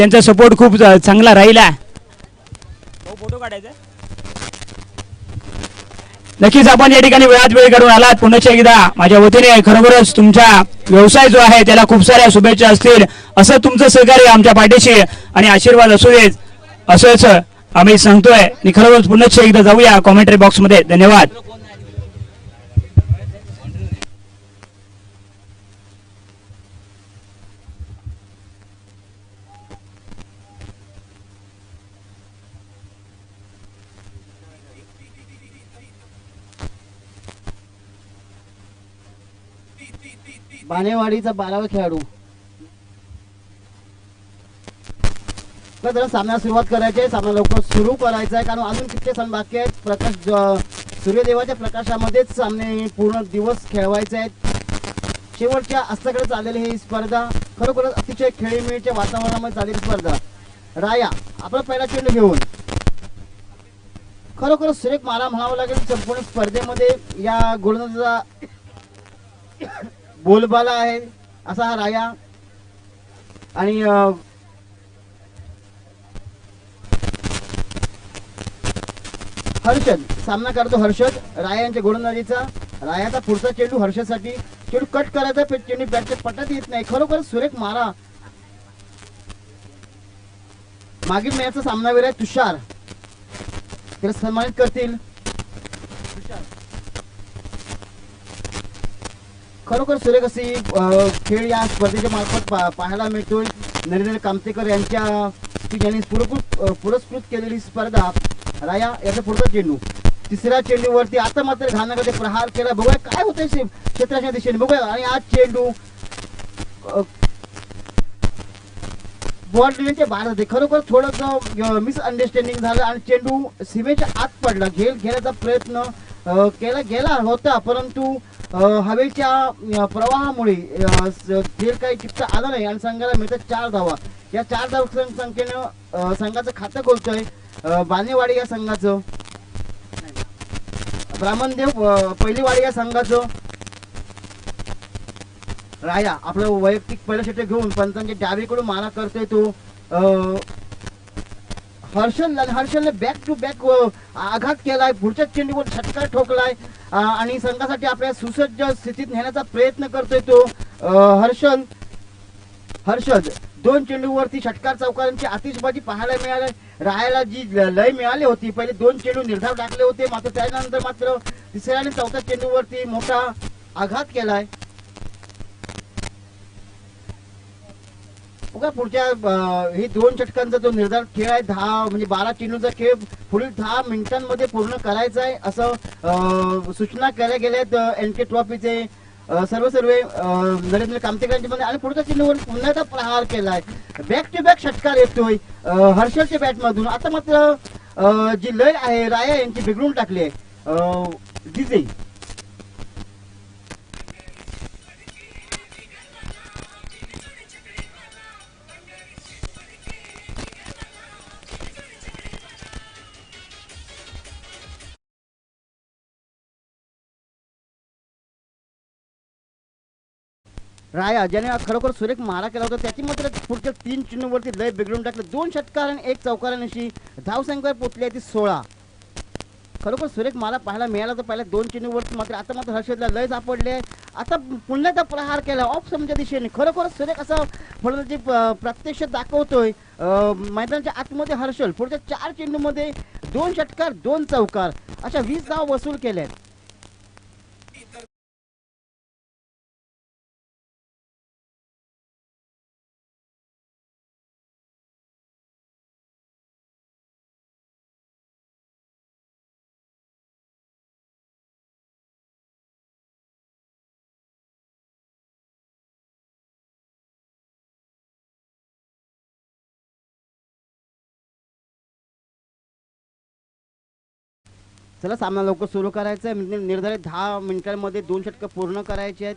त्यांचा सपोर्ट खूप चांगला राहिला. फोटो काढायचा नक्कीच आपण या ठिकाणी वेळात वेळ काढून आलात. पुन्हा एकदा माझ्या वतीने खरोखरच तुमचा व्यवसाय जो आहे त्याला खूप साऱ्या शुभेच्छा असतील. असं तुमचं सहकार्य आमच्या पाठीशी आणि आशीर्वाद असू देत असंच आम्ही सांगतोय. आणि खरोखरच पुन्हा एकदा जाऊया. कॉमेंटरी बॉक्समध्ये. धन्यवाद. बाणेवाडीचा बारावा खेळाडू. जरा सामना सुरुवात करायची आहे. सामना लवकर सुरू करायचा आहे. कारण अजून किती सण बाकी आहेत. प्रकाश सूर्यदेवाच्या प्रकाशामध्येच सामने पूर्ण दिवस खेळवायचे आहेत. शेवटच्या अस्ताकडे चाललेली ही स्पर्धा खरोखरच अतिशय खेळीमेळीच्या वातावरणामध्ये चाललेली स्पर्धा. राया आपला पहिला चेंडू घेऊन. खरोखर सुरेख मारा म्हणावा लागेल. संपूर्ण स्पर्धेमध्ये या गोलंदाजा बोलबाला आहे असा हा राया आणि हर्षद सामना करतो हर्षद राया यांच्या गोलंदाजीचा. रायाचा पुढचा चेंडू हर्षदसाठी. चेंडू कट करायचा पण चेंडू बॅटचे पटात येत नाही. खरोखर सुरेख मारा. मागील मॅचचा सामनावीर आहे तुषार. त्याला सन्मानित करतील. खरोखर सुरेख अशी खेळ या स्पर्धेच्या मार्फत पा- पाहायला मिळतोय. नरेंद्र कामतेकर यांच्या ज्यांनी पुरस्कृत पुरस्कृत केलेली स्पर्धा राया याचा पुढचा चेंडू. तिसऱ्या चेंडूवरती आता मात्र घानाकडे प्रहार केला. बघूया काय होतंय क्षेत्राच्या दिशेने. बघूया. आणि आज चेंडू बॉल बाहेर होते. खरोखर थोडंसं मिसअंडरस्टँडिंग झालं आणि चेंडू सीमेच्या आत पडला. घेल घेण्याचा प्रयत्न केला गेला होता. परंतु हवेच्या प्रवाहामुळे अ, काही चित्त आला नाही आणि संघाला मिळतात चार धावा. या चार धाव संख्येनं संघाचं खातं खोलतोय. बानेवाडी या संघाचं. ब्राह्मणदेव पहिलीवाडी या संघाचं. राया आपलं वैयक्तिक पहिलं क्षेत्र घेऊन पंचांच्या डावीकडून मारा करतोय तो. अं, हर्षल हर्षलने बॅक टू बॅक आघात केलाय. पुढच्या चेंडूवर षटकार ठोकलाय. आणि संघासाठी आपल्या सुसज्ज स्थितीत नेण्याचा प्रयत्न करतोय तो हर्षल. हर्षद दोन चेंडूवरती षटकार चौकारांची आतिषबाजी पाहायला मिळाली. राहायला जी ल- लय मिळाली होती पहिले दोन चेंडू निर्धाव टाकले होते मात्र त्यानंतर मात्र तिसऱ्या आणि चौथ्या चेंडूवरती मोठा आघात केलाय. बघा पुढच्या हे दोन षटकांचा जो निर्धार खेळ आहे दहा म्हणजे बारा चेंडूचा खेळ पुढील दहा मिनिटांमध्ये पूर्ण करायचा आहे असं सूचना केल्या गेल्यात एन के ट्रॉफीचे सर्व सर्व नरेंद्र कामतेकरांच्या मध्ये आणि पुढच्या चेंडूवर पुन्हा एकदा प्रहार केलाय बॅक टू बॅक षटकार येतोय अं, हर्षलच्या बॅटमधून. आता मात्र जी लय आहे राया यांची बिघडून टाकली आहे अं, राया ज्याने खरोखर सुरेख मारा केला होता. त्याची मात्र पुढच्या तीन चेंडूवरती लय बिघडून टाकलं. दोन षटकार आणि एक चौकारांशी धावसंख्या पोचली आहे ती सोळा. खरोखर सुरेख मारा पाहायला मिळाला तर पहिल्या दोन चेंडूवरती मात्र आता मात्र हर्षदला लय सापडले. आता पुन्हा एकदा प्रहार केला. ऑफ समच्या दिशेने. खरोखर सुरेख असा फलंदाजी प्रत्यक्ष दाखवतोय. मैदानाच्या आतमध्ये हर्षल. पुढच्या चार चेंडूमध्ये दोन षटकार दोन चौकार. अशा वीस धाव वसूल केल्यात. चला सामना लवकर सुरू करायचा आहे. म्हणजे निर्धारित दहा मिनिटांमध्ये दोन षटकं पूर्ण करायची आहेत.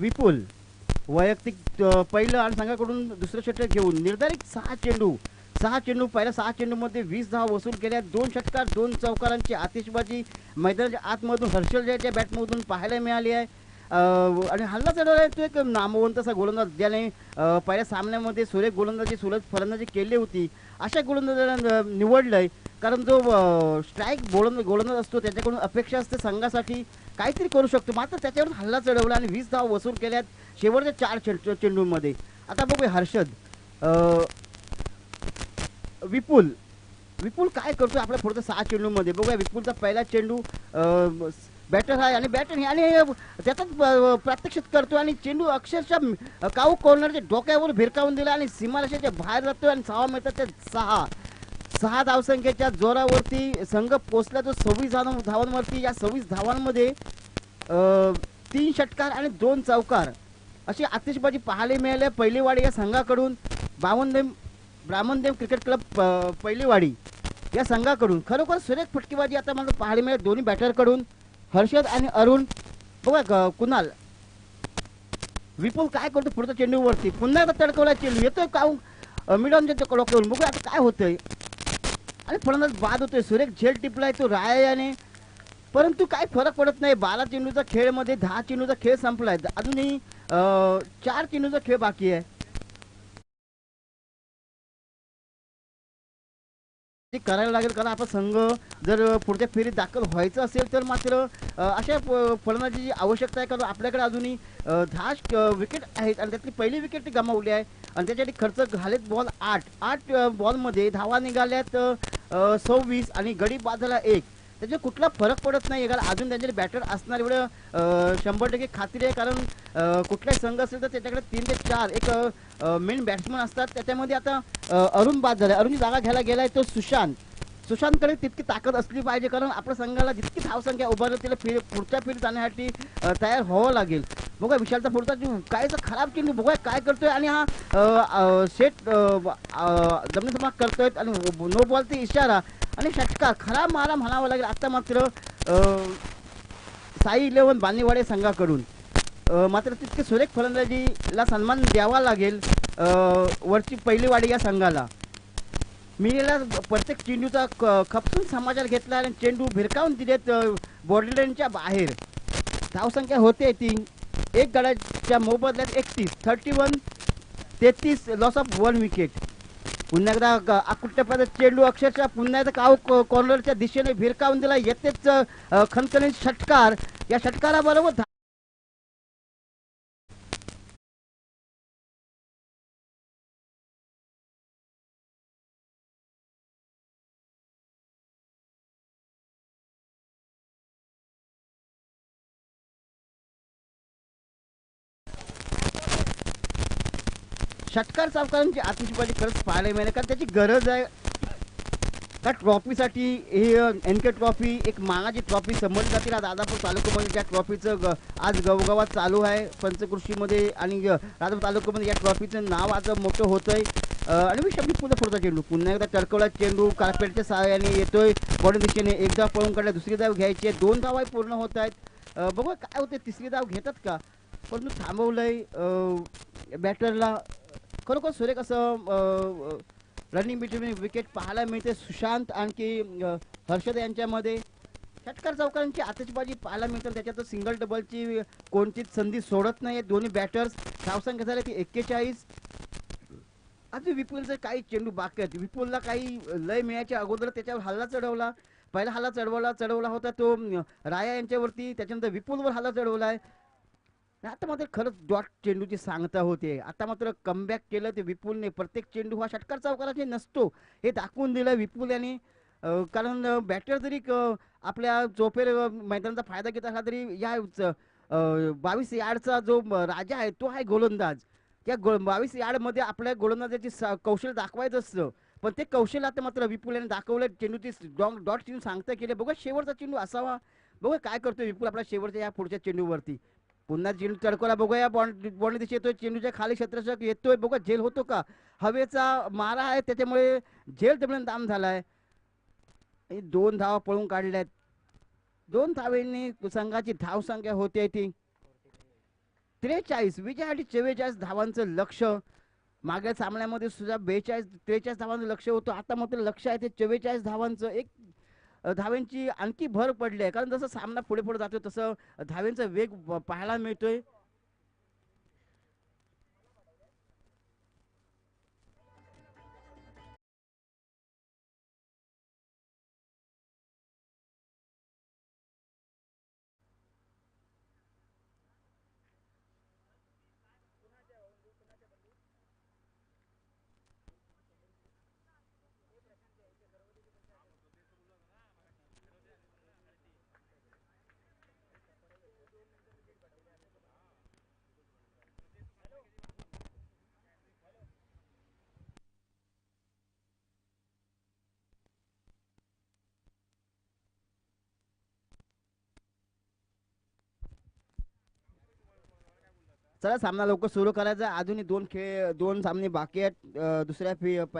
विपुल वैयक्तिक पहिलं आणि संघाकडून दुसरं षटक घेऊन निर्धारित सहा चेंडू. सहा चेंडू पहिल्या सहा चेंडूमध्ये वीस धाव वसूल केल्या. दोन षटकार दोन चौकारांची आतिषबाजी. मैदानाच्या आतमधून हर्षल जयच्या बॅटमधून पाहायला मिळाली आहे. आणि हल्ला चढवला तो एक नामवंत असा गोलंदाज. ज्याने पहिल्या सामन्यामध्ये सुरेख गोलंदाजी सुलभ फलंदाजी केली होती. अशा गोलंदाजाला निवडलं निवडलंय. कारण जो स्ट्राईक गोलंदाज गोलंदाज असतो त्याच्याकडून अपेक्षा असते संघासाठी. काहीतरी करू शकतो. मात्र त्याच्यावर हल्ला चढवला आणि वीस धाव वसूल केल्यात शेवटच्या चार चेंडू चेंडूंमध्ये. आता बघूया हर्षद. विपुल. विपुल काय करतो आपल्या पुढच्या सहा चेंडूमध्ये. बघूया विपुलचा पहिला चेंडू बॅटर आहे आणि बॅटर आणि त्याचाच प्रात्यक्षित करतो आणि चेंडू अक्षरशः काऊ कॉर्नरच्या डोक्यावर भिरकावून दिला आणि सीमारेषेच्या बाहेर जातो आणि सहा मिळतात ते सहा. सहा धावसंख्येच्या जोरावरती संघ पोचला तो सव्वीस धाव धावांवरती. या सव्वीस धावांमध्ये तीन षटकार आणि दोन चौकार. अशी आतिषबाजी पाहायला मिळाली पहिलीवाडी या संघाकडून. बावनदेव ब्राह्मणदेव क्रिकेट क्लब अं, पहिलीवाडी या संघाकडून. खरोखर सुरेख फटकेबाजी आता मला पाहायला मिळेल दोन्ही बॅटरकडून. हर्षद आणि अरुण बघा ग- कुणाल? विपुल काय करतो पुढच्या चेंडूवरती? पुन्हा एकदा तडकवला चेंडू. येतोय काऊ मिडॉनच्या डोक्यावरून बघूया आता काय होतंय. आणि फलंदाज बाद होतोय. सुरेख झेल टिपलाय तो रायाने. परंतु काय फरक पडत नाही. बारा चेंडूचा खेळमध्ये दहा चेंडूचा खेळ संपलाय. अजूनही चार चेंडूचा खेळ बाकी आहे. ते करायला लागेल कारण आपला संघ जर पुढच्या फेरीत दाखल व्हायचं असेल तर मात्र अशा फलंदाजी जी आवश्यकता आहे कारण आपल्याकडे अजूनही दहा विकेट आहेत आणि त्यातली पहिली विकेट ती गमावली आहे. आणि त्याच्यासाठी खर्च घालेत बॉल आठ. आठ बॉलमध्ये धावा निघाल्यात सव्वीस आणि गडी बाजाला एक. त्याचे कुठला फरक पडत नाही. कारण अजून त्यांच्याकडे बॅटर असणार एवढं शंभर टक्के खात्री आहे. कारण कुठलाही संघ असेल तर त्याच्याकडे तीन ते चार एक मेन बॅट्समन असतात. त्याच्यामध्ये आता अरुण बाद झाला अरुणची जागा घ्यायला गेलाय तो सुशांत. सुशांतकडे तितकी ताकद असली पाहिजे. कारण आपल्या संघाला जितकी धावसंख्या उभारली तिला फिर पुढच्या फिर जाण्यासाठी तयार व्हावं लागेल. बघा विशालचा पुढचा चेंडू कायचा खराब चेंडू बघा काय करतोय. आणि हा सेट जमिनीचा करतोय. आणि नो बॉलचा इशारा. आणि षटका खरा मारा म्हणावा लागेल. आता मात्र साई इलेव्हन बांदेवाडे संघाकडून मात्र तितके सुरेख फलंदाजीला सन्मान द्यावा लागेल वरची पहिली वाडी या संघाला. मिनीला प्रत्येक चेंडूचा क- खपसून समाचार घेतला आणि चेंडू भिरकावून दिलेत बॉर्डरलाईनच्या बाहेर. धावसंख्या होते ती एक गडाच्या मोबदल्यात एकतीस थर्टी वन तेहतीस लॉस ऑफ वन विकेट पुन्हा एकदा आकुट्यपद चेंडू अक्षरशः पुन्हा एकदा काव कॉर्नरच्या दिशेने भिरकावून दिला. येतेच अ, खणखणीत षटकार. या षटकाराबरोबर षटकार सावकारांची आतिषबाजी खरंच पाहायला मिळाली. कारण त्याची गरज आहे. त्या ट्रॉफीसाठी हे एन के ट्रॉफी एक मानाची ट्रॉफी समजली जाते. ना दादापूर तालुक्यामध्ये म्हणजे त्या ट्रॉफीचं ग आज गवगावात चालू आहे. पंचकृषीमध्ये आणि ग- राजापूर तालुक्यामध्ये या ट्रॉफीचं नाव आज मोठं होतं आहे आणि मी शब्द पुन्हा पुढचा चेंडू. पुन्हा एकदा टडकवला चेंडू. कार्पेटच्या सहाय्याने येतोय. बॉडी दिशेने एक धाव पळून काढला. दुसरी धाव घ्यायची दोन धावा पूर्ण होत आहेत. बघू काय होते तिसरी धाव घेतात का? पण मी थांबवलंय बॅटरला. खरोखर सुरेख असं रनिंग बिटवीन विकेट पाहायला मिळते. सुशांत आणखी हर्षद यांच्यामध्ये. षटकार चौकारांची आतिषबाजी पाहायला मिळते. त्याच्यात सिंगल डबलची कोणतीच संधी सोडत नाही दोन्ही बॅटर्स धावसंख्या झाल्या ती एक्केचाळीस. अजून विपुलचे काही चेंडू बाकी आहेत. विपुलला काही लय मिळायच्या अगोदर त्याच्यावर हल्ला चढवला. पहिला हल्ला चढवला चढवला होता तो राया यांच्यावरती. त्याच्यानंतर विपुलवर हल्ला चढवला आहे आता मात्र खरंच डॉट चेंडूची सांगता होते आता मात्र कमबॅक केलं ते विपुलने. प्रत्येक चेंडू हा षटकार चौकाराचे नसतो. हे दाखवून दिलं विपुल यांनी कारण बॅटर जरी क- आपल्या चोपेर मैदानाचा फायदा घेत असला तरी या बावीस यार्डचा जो राजा आहे तो आहे गोलंदाज. त्या गो बावीस यार्डमध्ये आपल्या गोलंदाजाची सा- कौशल्य दाखवायचं असतं. पण ते कौशल्य आता मात्र विपुल यांनी दाखवलं चेंडूची डॉट डॉट चेंडू सांगता केले. बघा शेवटचा चेंडू असावा. बघा काय करतोय विपुल आपल्या शेवटच्या या पुढच्या चेंडूवरती. पुन्हा चेंडू तडकोला बघूया. बॉन्ड बॉन्ड दिशे येतोय. चेंडूच्या खाली क्षेत्ररक्षक येतोय. बघा झेल होतो का? हवेचा मारा आहे. त्याच्यामुळे झेल जमिनीत दाम झालाय. दोन धावा पळून काढल्यात. दोन धावेंनी संघाची धावसंख्या होते ती त्रेचाळीस विजयासाठी चव्वेचाळीस धावांचं लक्ष. मागील सामन्यामध्ये सुद्धा बेचाळीस त्रेचाळीस धावांचं लक्ष होतं. आता मात्र लक्ष आहे ते चव्वेचाळीस धावांचं. एक धावेंची आणखी भर पडली आहे. कारण जसं सामना पुढे पुढे जातोय तसं धावेंचा वेग पाहायला मिळतोय. चला सामना लवकर सुरू करायचा. आहे. अजूनही दोन खेळ दोन सामने बाकी आहेत. दुसऱ्या फि प-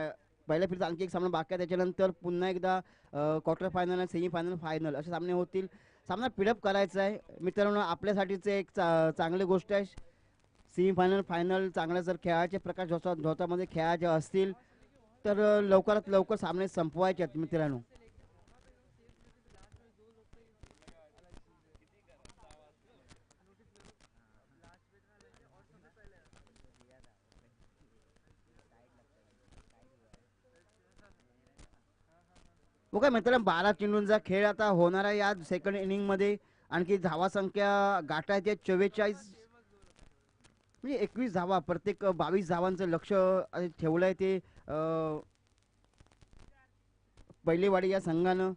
पहिल्या फिरचा आणखी एक सामना बाकी आहे. त्याच्यानंतर पुन्हा एकदा quarter final semifinal final final असे सामने होतील. सामना पिडअप करायचा आहे. मित्रांनो आपल्यासाठीच एक चा चांगली गोष्ट आहे. सेमीफायनल फायनल चांगल्या जर खेळाचे प्रकार झोता झोतामध्ये खेळायचे असतील तर लवकरात लवकर सामने संपवायचे आहेत मित्रांनो. ओके मित्रांनो बारा चेंडूंचा खेळ आता होणार आहे या सेकंड इनिंगमध्ये आणखी धावा संख्या गाठा आहे चव्वेचाळीस. म्हणजे एकवीस धावा प्रत्येक बावीस धावांचं लक्ष ठेवलं ठेवलंय ते पहिलेवाडी या संघानं.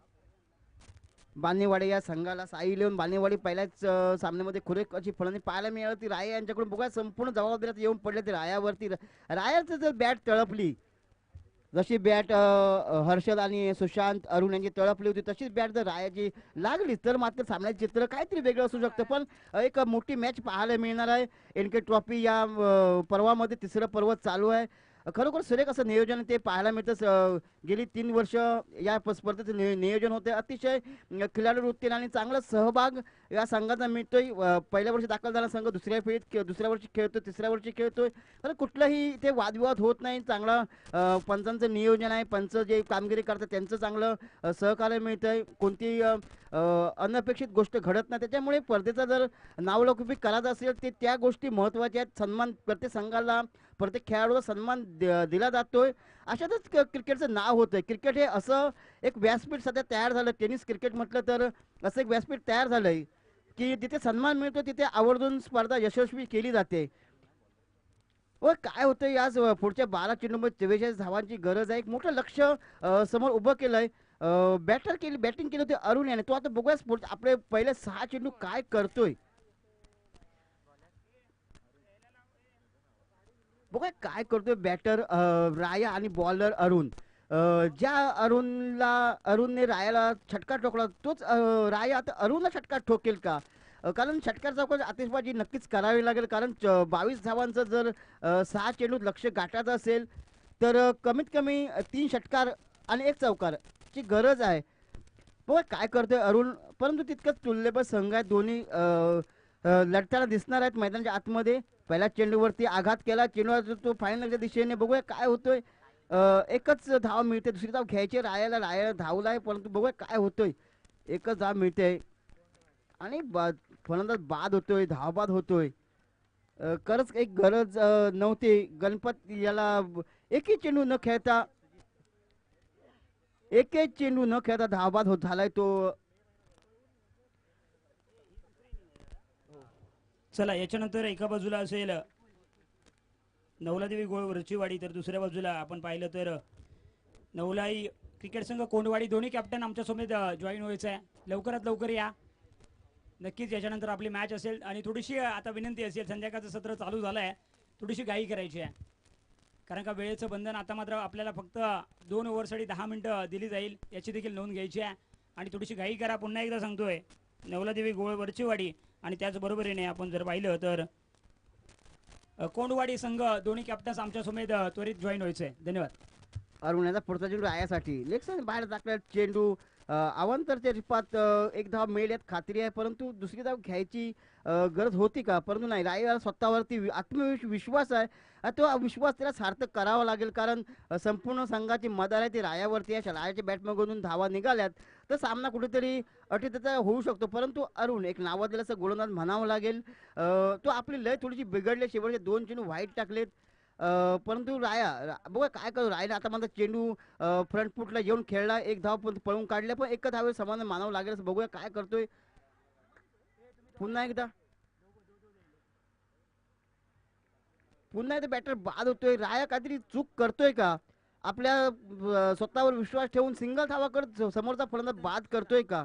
बानेवाडी या संघाला साई लिहून बानेवाडी पहिल्याच सामन्यामध्ये खुरेक अशी फळणी पाहायला मिळाली राय यांच्याकडून बघा संपूर्ण जबाबदारी येऊन पडल्या ते रायावरती. रायाचं जर बॅट तळपली जशी बॅट हर्षद आणि सुशांत अरुण यांची तळपली होती तशीच बॅट जर रायाची लागली तर मात्र सामन्याचं चित्र काहीतरी वेगळं असू शकतं. पण एक मोठी मॅच पाहायला मिळणार आहे. एन के ट्रॉफी या पर्वामध्ये तिसरं पर्व चालू आहे. खरोखर सुरेख असं नियोजन ते पाहायला मिळतं. स- गेली तीन वर्ष या स्पर्धेचं नियोजन होते. अतिशय खिलाडू वृत्तीने आणि चांगला सहभाग या संघाचा मिळतोय पहिल्या वर्षी दाखल झाला संघ दुसऱ्या फेरीत दुसऱ्या वर्षी खेळतोय तिसऱ्या वर्षी खेळतोय. तर कुठलाही इथे वादविवाद होत नाही. चांगला पंचांचं नियोजन आहे. पंच जे कामगिरी करतात त्यांचं चांगलं सहकार्य मिळतंय. कोणती अनपेक्षित गोष्ट घडत नाही. त्याच्यामुळे स्पर्धेचा जर नावलौकिक करायचं असेल ते त्या गोष्टी महत्त्वाच्या आहेत. सन्मान प्रत्येक संघाला प्रत्येक खेळाडूला सन्मान दिला जातोय. अशातच क- क्रिकेटचं नाव होतंय. क्रिकेट हे असं एक व्यासपीठ सध्या तयार झालं. टेनिस क्रिकेट म्हटलं तर असं एक व्यासपीठ तयार झालंय. की जिथे सन्मान मिळतो तिथे आवर्जून स्पर्धा यशस्वी केली जाते. व काय होतं या पुढच्या बारा चेंडूमध्ये चव्वेचाळीस धावांची गरज आहे. एक मोठं लक्ष समोर उभं केलंय. बॅटर केली बॅटिंग केली होती अरुण याने. तो आता बघूया स्पोर्ट आपले पहिले सहा चेंडू काय करतोय. बघा काय करतोय बॅटर राया आणि बॉलर अरुण. ज्या अरुणला अरुणने रायाला छटका ठोकला तोच राय राया आता अरुणला छटका ठोकेल का? कारण षटकार चौकात आतिषबाजी नक्कीच करावी लागेल. कारण च- बावीस धावांचं जर सहा चेंडूत लक्ष गाठायचं असेल तर कमीत कमी तीन षटकार आणि एक चौकार ची गरज आहे. बघा काय करतोय अरुण? परंतु तितकंच तुल्यबळ संघ आहेत दोन्ही लढताना दिसणार आहेत मैदानाच्या आतमध्ये. पहिल्या चेंडूवरती आघात केला. चेंडू तो फायनलच्या दिशेने बघूया काय होतोय. एकच धाव मिळते दुसरी धाव घ्यायची रायाला रायाला धावला आहे परंतु बघूया काय होतोय. एकच धाव मिळते. आणि बा फलंदाज बाद होतोय धावबाद होतोय. खरंच एक गरज नव्हती. गणपत याला एकही चेंडू न खेळता एकही चेंडू न खेळता धावबाद होत झालाय तो. चला याच्यानंतर एका बाजूला असेल नवलादेवी गोळ वरचीवाडी तर दुसऱ्या बाजूला आपण पाहिलं तर नवलाई क्रिकेट संघ कोंडवाडी. दोन्ही कॅप्टन आमच्यासमोर जॉईन व्हायचं आहे. लवकरात लवकर या. नक्कीच याच्यानंतर आपली मॅच असेल. आणि थोडीशी आता विनंती असेल संध्याकाळचं सत्र चालू झालं आहे थोडीशी घाई करायची आहे. कारण का वेळेचं बंधन आता मात्र आपल्याला फक्त दोन ओव्हरसाठी दहा मिनटं दिली जाईल याची देखील नोंद घ्यायची आहे. आणि थोडीशी घाई करा. पुन्हा एकदा सांगतोय नवलादेवी गोळ वरचीवाडी आणि त्याचबरोबरीने आपण जर पाहिलं तर कोंडवाडी संघ दोन्ही कॅप्टन्स आमच्या समेत त्वरित जॉईन व्हायचे. धन्यवाद. अरुणाचा पुढचा चेंडू आयासाठी. लेग साईड बाहेर टाकला चेंडू अवांतरच्या रिपात एक धाव मिळेल यात खात्री आहे परंतु दुसरी धाव घ्यायची गरज होती का? परंतु नाही रायला स्वतःवरती आत्मविश्वास आहे. तो विश्वास त्याला सार्थक करावा लागेल कारण संपूर्ण संघाची मदार आहे ती रायावरती आहे. रायाच्या बॅटमधून धावा निघाल्यात तर सामना कुठेतरी अटीतचा होऊ शकतो. परंतु अरुण एक नावाजलेला असं गोलंदाज म्हणावं लागेल. तो आपली लय थोडीशी बिघडली शेवटचे दोन चेंडू व्हाईट टाकलेत. अ, परंतु राया रा- बघा काय करू. रायला आता माझा चेंडू फ्रंट फुटला येऊन खेळला एक धाव पण पळून काढले पण एकच धावे समाधान मानावं लागेल असं बघूया काय करतोय. पुन्हा एकदा. पुन्हा एकदा बॅटर बाद होतोय. राया काहीतरी चूक करतोय का? आपल्या अ, स्वतःवर विश्वास ठेवून सिंगल धावा करत समोरचा फलंदाज बाद करतोय का?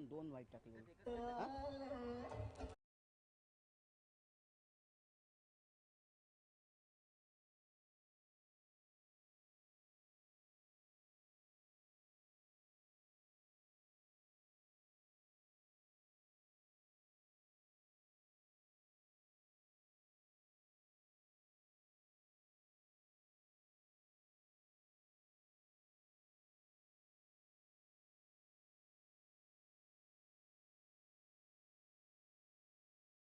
दोन वाईट टाकले.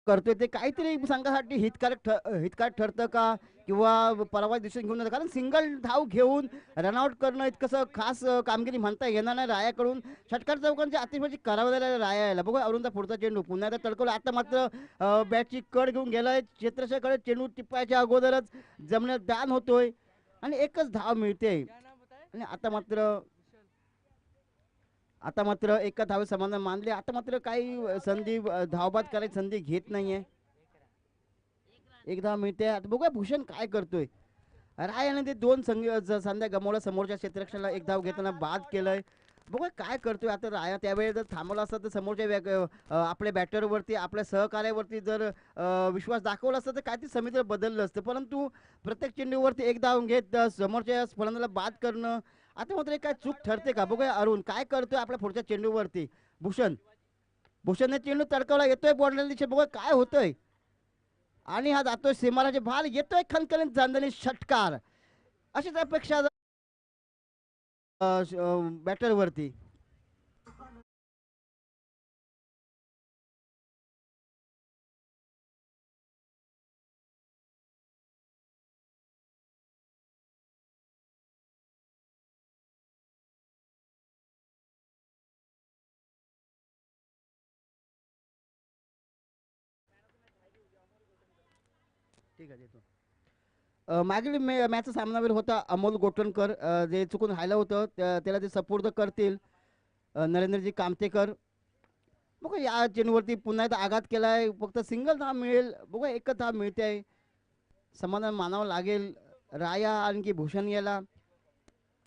करतोय ते काहीतरी संघासाठी हितकारक ठ- हितकारक ठरतं का? किंवा परवा दिवशी घेऊन जातं? कारण सिंगल धाव घेऊन रनआउट करणं इतकंसं खास कामगिरी म्हणता येणार नाही रायाकडून. षटकार चौकांची अतिशय करावं लागलं राया यायला बघू अरुणचा पुढचा चेंडू. पुन्हा एकदा तडकवला. आता मात्र बॅटची कड घेऊन गेलाय. क्षेत्रशाकडे चेंडू टिपायच्या अगोदरच जमण्यात दान होतोय. आणि एकच धाव मिळते. आणि आता मात्र आता मात्र एका धावे समाधान मानले. आता मात्र काही संधी धावबाद करायची संधी घेत नाहीये. एक धाव मिळते आता बघूया भूषण काय करतोय. रायाने ते दोन संघ संध्या गमावल्या. समोरच्या क्षेत्ररक्षणाला एक धाव घेताना बाद केलंय. बघा काय करतोय. आता राया त्यावेळी जर थांबवला असता तर समोरच्या व्यक- आपल्या बॅटरवरती आपल्या सहकार्यावरती जर विश्वास दाखवला असता तर काय ते समिती बदललं असतं. परंतु प्रत्येक चेंडूवरती एक धाव घेत समोरच्या फलंदाला बाद करणं आता मात्र काय चूक ठरते का? बघूया अरुण काय करतोय आपल्या पुढच्या चेंडूवरती? भूषण. भूषणने चेंडू तडकवला येतोय बॉर्डर दिशे बघूया काय होतंय. आणि हा जातोय सीमाराचे भाल येतोय खनखनीत जांदणी षटकार. अशीच अपेक्षा बॅटरवरती. मागील मे मॅचचा सामनावीर होता अमोल गोटणकर जे चुकून राहिलं होतं त्याला ते सपूर्द करतील नरेंद्रजी कामतेकर. बघा या चेंडूवरती पुन्हा एकदा आघात केलाय फक्त सिंगल धाव मिळेल बघा एकच धाव मिळते. आहे समाधान मानावं लागेल. राया आणखी भूषण याला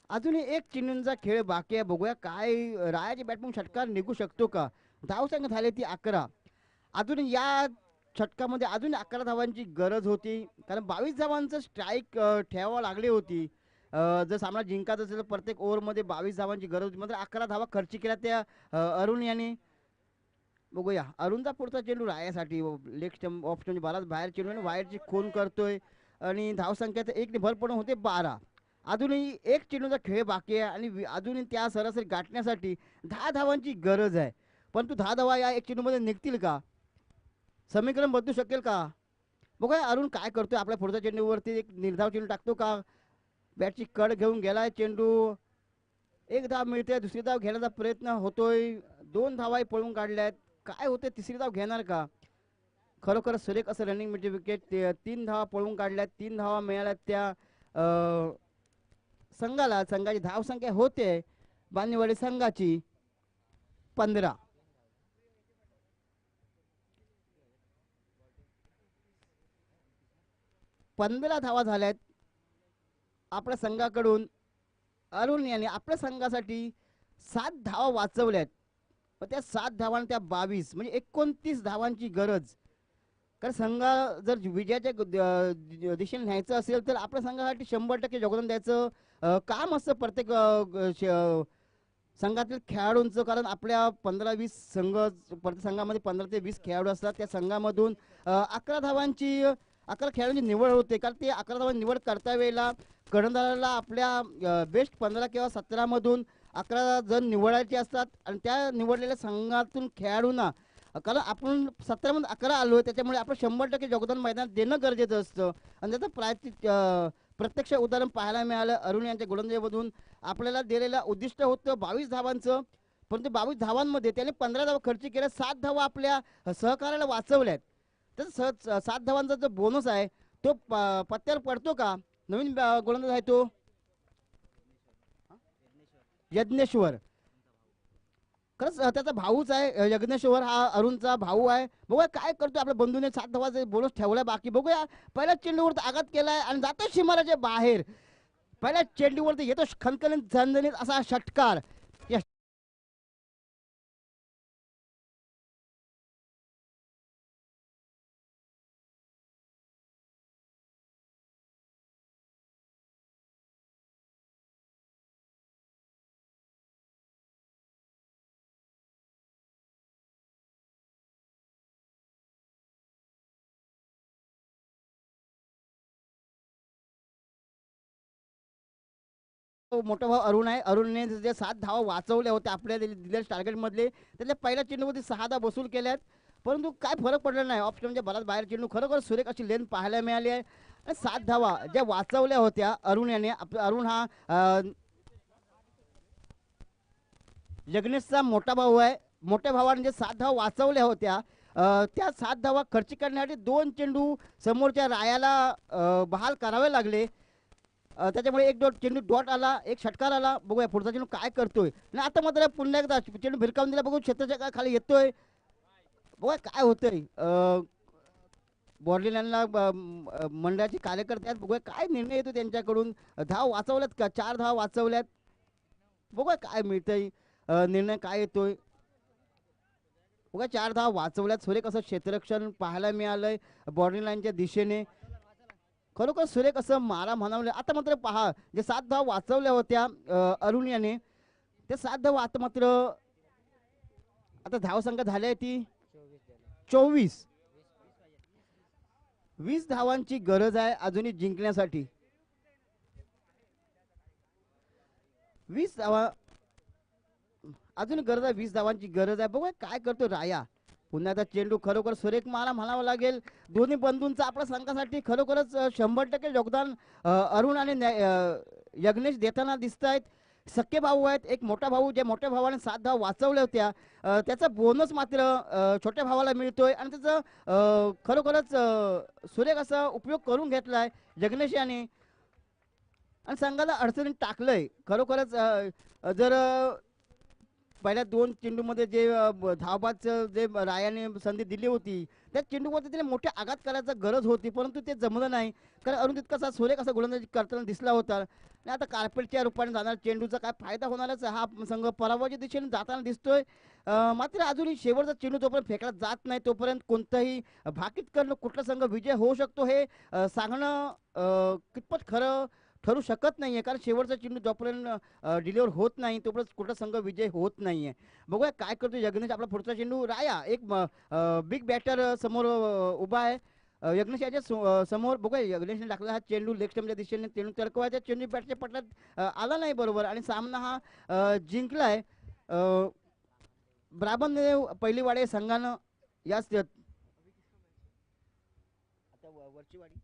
अजूनही एक चेंडूंचा खेळ बाकी आहे. बघूया काय रायाची बॅटमन षटकार निघू शकतो का? धाव धावसंख्या झाली ती अकरा. अजून या षटकामध्ये अजून अकरा धावांची गरज होती. कारण बावीस धावांचं स्ट्राईक ठेवावं लागली होती. जर सामना जिंकायचा असेल तर प्रत्येक ओव्हरमध्ये बावीस धावांची गरज होती. मात्र अकरा धावा खर्च केल्या त्या अरुण यांनी. बघूया. अरुणचा पुढचा चेंडू रायासाठी लेग स्टंप ऑफ स्टंप बालाच बाहेर चेंडू आणि वायरची खून करतोय. आणि धावसंख्या तर एकने भर पडून होते बारा. अजूनही एक चेंडूचा खेळ बाकी आहे आणि अजूनही त्या सरासरी गाठण्यासाठी दहा धावांची गरज आहे. परंतु दहा धावा या एक चेंडूमध्ये निघतील का? समीकरण बदलू शकेल का? बघा अरुण काय करतोय? आपल्या पुढच्या चेंडूवरती एक निर्धाव चेंडू टाकतो का? बॅटची कड घेऊन गेलाय चेंडू. एक धाव मिळते दुसरी धाव घेण्याचा प्रयत्न होतोय. दोन धावाही पळून आहेत काय होते? तिसरी धाव घेणार का? खरोखर सुरेख असं रनिंग म्हणजे विकेट तीन धावा पळवून काढल्यात. तीन धावा मिळाल्यात त्या संघाला. संघाची धावसंख्या होते. बांदिवडी संघाची पंधरा. पंधरा धावा झाल्यात. आपल्या संघाकडून अरुण यांनी आपल्या संघासाठी सात धावा वाचवल्यात. व त्या सात धावांना त्या बावीस म्हणजे एकोणतीस धावांची गरज. कारण संघा जर विजयाच्या द- दिशेने न्यायचं असेल तर आपल्या संघासाठी शंभर टक्के योगदान द्यायचं काम असतं प्रत्येक श- संघातील खेळाडूंचं. कारण आपल्या पंधरा वीस संघ प्रत्येक संघामध्ये पंधरा ते वीस खेळाडू असतात. त्या संघामधून अकरा धावांची अकरा खेळाडूंची निवड होते. कारण ते अकरा धावांची निवड करता वेळेला कर्णधाराला आपल्या बेस्ट पंधरा किंवा सतरामधून अकरा जण निवडायचे असतात. आणि त्या निवडलेल्या संघातून खेळाडूंना कारण आपण सतरामध्ये अकरा आलो आहे त्याच्यामुळे आपण शंभर टक्के योगदान मैदानात देणं गरजेचं असतं. आणि त्याचं प्रायचित प्रत्यक्ष उदाहरण पाहायला मिळालं. अरुण यांच्या गोलंदाजीमधून आपल्याला दिलेलं उद्दिष्ट होतं बावीस धावांचं. परंतु बावीस धावांमध्ये त्याने पंधरा धावा खर्च केल्या. सात धावा आपल्या सहकार्याला वाचवल्या आहेत तर सह सात धावांचा जो बोनस आहे तो प- पत्त्यावर पडतो का? नवीन गोलंदाज आहे तो? यज्ञेश्वर. खरंच त्याचा भाऊच आहे यज्ञेश्वर हा अरुणचा भाऊ आहे. बघूया काय करतो आपल्या बंधूने सात धावाचा बोनस ठेवलाय बाकी. बघूया पहिल्या चेंडूवर आघात केलाय आणि जातो शिमाराच्या बाहेर. पहिल्या चेंडूवरती येतो खनखनीत झणझणीत असा षटकार. मोठा भाऊ अरुण आहे. अरुणने जे सात धावा वाचवल्या होत्या आपल्या दिलेल्या टार्गेटमधले त्यातल्या पहिल्या चेंडूमध्ये सहा धाव वसूल केल्यात. परंतु काय फरक पडला नाही. ऑप्शन म्हणजे बराच बाहेर चेंडू. खरोखर सुरेख अशी लेन पाहायला मिळाली आहे. आणि सात धावा ज्या वाचवल्या होत्या अरुण याने अरुण हा यज्ञेशचा मोठा भाऊ आहे. मोठ्या भावाने जे सात धावा वाचवल्या होत्या त्या सात धावा खर्च करण्यासाठी दोन चेंडू समोरच्या रायाला बहाल करावे लागले. त्याच्यामुळे एक डॉट चेंडू डॉट आला एक षटकार आला. बघूया पुढचा चेंडू काय करतोय. आणि आता मात्र पुन्हा एकदा चेंडू भिरकावून दिला. बघू क्षेत्राच्या काय खाली येतोय. बघूया काय होतंय. बॉर्डीलँडला मंडळाचे कार्यकर्ते आहेत. बघूया काय निर्णय येतो त्यांच्याकडून. धाव वाचवल्यात का? चार धाव वाचवल्यात. बघूया काय मिळतंय. निर्णय काय येतोय. बघा चार धाव वाचवल्यात. सुरेख असं क्षेत्ररक्षण पाहायला मिळालंय. बॉर्डर दिशेने. खरोखर सुरेख असं मारा म्हणावलं. आता मात्र पहा जे सात धाव वाचवल्या होत्या अरुण याने ते सात धाव आता मात्र आता धावसंख्या झाली आहे ती चोवीस. वीस धावांची गरज आहे अजूनही जिंकण्यासाठी. वीस धावा अजून गरज आहे वीस धावांची गरज आहे. बघूया काय करतो राया. पुन्हा आता चेंडू खरोखर सुरेख मला म्हणावं लागेल. दोन्ही बंधूंचा आपल्या संघासाठी खरोखरच शंभर टक्के योगदान अरुण आणि यज्ञेश देताना दिसत आहेत सख्खे भाऊ आहेत. एक मोठा भाऊ जे मोठ्या भावाने सात धाव वाचवल्या होत्या. त्याचा बोनस मात्र छोट्या भावाला मिळतोय आणि त्याचं खरोखरच सुरेख असा उपयोग करून घेतलाय यज्ञेश याने. आणि संघाला अडचणीत टाकलंय. खरोखरच जर पहिल्या दोन चेंडूमध्ये जे अं, जे रायाने संधी दिली होती त्या चेंडूमध्ये त्याला मोठ्या आघात करायचा गरज होती परंतु ते जमलं नाही. कारण अरुण तितकासा सुरेख असा गोलंदाजी करताना दिसला होता. आणि आता कार्पेटच्या रूपाने जाणार चेंडूचा काय फायदा होणारच हा संघ पराभवाच्या दिशेने जाताना दिसतोय. मात्र अजूनही शेवटचा चेंडू जोपर्यंत फेकला जात नाही तोपर्यंत कोणताही भाकीत करणं कुठला संघ विजय होऊ शकतो हे सांगणं कितपत खरं ठरू शकत नाही आहे कारण शेवटचा चेंडू जोपर्यंत डिलिव्हर होत नाही तोपर्यंत कुठला संघ विजय होत नाही आहे बघूया काय करतो यज्ञेश आपला पुढचा चेंडू राया. एक बिग बॅटर समोर उभा आहे. यज्ञेश याच्या समोर. बघूया यज्ञेशने टाकला हा चेंडू. लेग स्टम्पच्या दिशेने चेंडू तडकवायचा. चेंडू बॅटच्या पटल्यात आला नाही बरोबर. आणि सामना हा जिंकला जिंकलाय. ब्राह्मणने पहिली वाडे संघानं याच वरची वाडी.